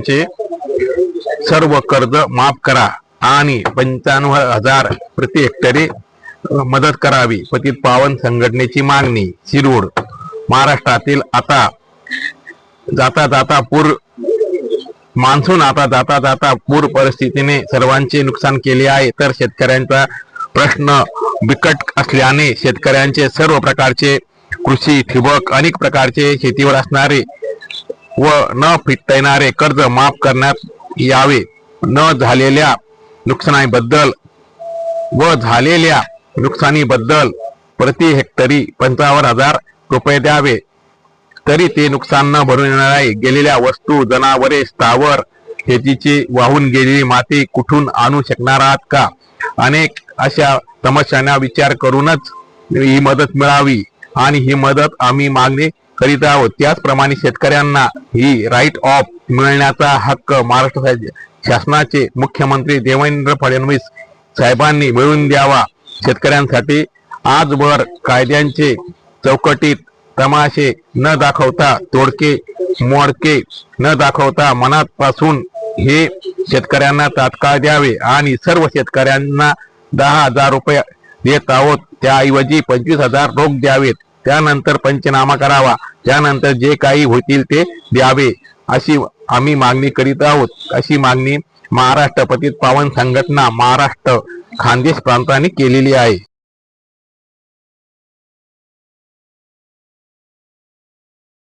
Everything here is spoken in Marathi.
शेतकऱ्यांचे सर्व कर्ज माफ करा आणि पंच्याण्णव हजार प्रति हेक्टरी मदत करावी. पतित पावन संघटनेची मागणी शिरूड महाराष्ट्रातील आता जाता जाता पूर मान्सून आता जाता जाता पूर परिस्थितीने सर्वांचे नुकसान केले आहे. तर शेतकऱ्यांचा प्रश्न बिकट असल्याने शेतकऱ्यांचे सर्व प्रकारचे कृषी ठिबक अनेक प्रकारचे शेतीवर असणारे व न फिटता येणारे कर्ज माफ करण्यात यावे. न झालेल्या नुकसानीबद्दल व झालेल्या नुकसानीबद्दल प्रति हेक्टरी पंचावन्न हजार रुपये द्यावे. तरी ते नुकसान न भरून येणाऱ्या गेलेल्या वस्तू जनावरे स्थावर शेतीची वाहून गेलेली माती कुठून आणू शकणार आहात का? अनेक अशा समस्यांना विचार करूनच ही मदत मिळावी आणि ही मदत आम्ही मागणी करीत आहोत. त्याचप्रमाणे शेतकऱ्यांना ही राईट ऑफ मिळण्याचा हक्क महाराष्ट्र राज्य- शासनाचे मुख्यमंत्री देवेंद्र फडणवीस साहेबांनी मिळवून द्यावा. शेतकऱ्यांसाठी आजवर कायद्यांचे चौकटीत तमाशे न दाखवता तोडके मोडके न दाखवता मनापासून हे शेतकऱ्यांना तात्काळ द्यावे आणि सर्व शेतकऱ्यांना दहा हजार रुपये देत आहोत. त्याऐवजी पंचवीस हजार रोख द्यावेत. त्यानंतर पंचनामा करावा. त्यानंतर जे काही होतील ते द्यावे अशी आम्ही मागणी करीत आहोत. अशी मागणी महाराष्ट्र पतित पावन संघटना महाराष्ट्र खानदेश प्रांताने केलेली आहे.